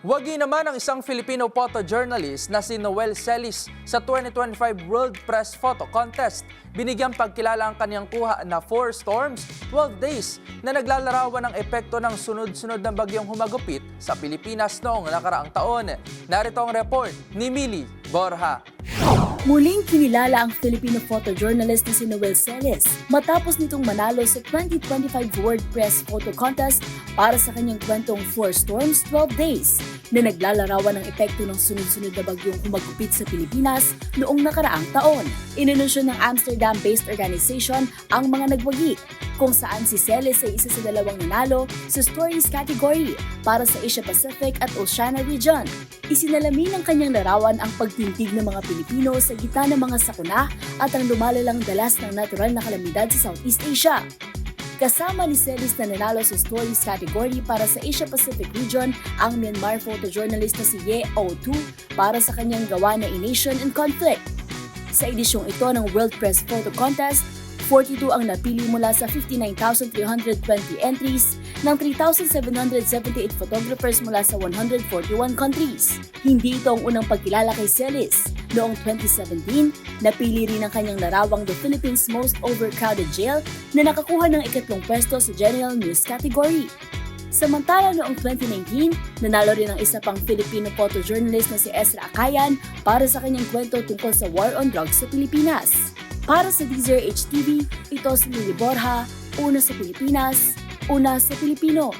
Wagi naman ang isang Filipino photojournalist na si Noel Celis sa 2025 World Press Photo Contest. Binigyang pagkilala ang kanyang kuha na 4 storms, 12 days na naglalarawan ng epekto ng sunod-sunod na bagyong humagupit sa Pilipinas noong nakaraang taon. Narito ang report ni Mili Borja. Muling kinilala ang Filipino photojournalist na si Noel Celis matapos nitong manalo sa 2025 World Press Photo Contest para sa kanyang kwentong 4 Storms, 12 Days na naglalarawan ng epekto ng sunod-sunod na bagyong humagupit sa Pilipinas noong nakaraang taon. Inanunsyo ng Amsterdam-based organization ang mga nagwagi kung saan si Celis ay isa sa dalawang nanalo sa Stories category para sa Asia Pacific at Oceania region. Isinalamin ng kanyang larawan ang pagtintig ng mga Pilipino sa gitna ng mga sakuna at ang lumalalang dalas ng natural na kalamidad sa Southeast Asia. Kasama ni Celis na nanalo sa Stories category para sa Asia Pacific region ang Myanmar photojournalist na si Ye O2 para sa kanyang gawa na In Nation and Conflict. Sa edisyong ito ng World Press Photo Contest, 42 ang napili mula sa 59,320 entries ng 3,778 photographers mula sa 141 countries. Hindi ito ang unang pagkilala kay Celis. Noong 2017, napili rin ang kanyang larawang The Philippines' Most Overcrowded Jail na nakakuha ng ikatlong pwesto sa General News category. Samantala noong 2019, nanalo rin ang isa pang Filipino photojournalist na si Ezra Akayan para sa kanyang kwento tungkol sa war on drugs sa Pilipinas. Para sa DZRH TV, ito si Lily Borja, una sa Pilipinas, una sa Pilipino.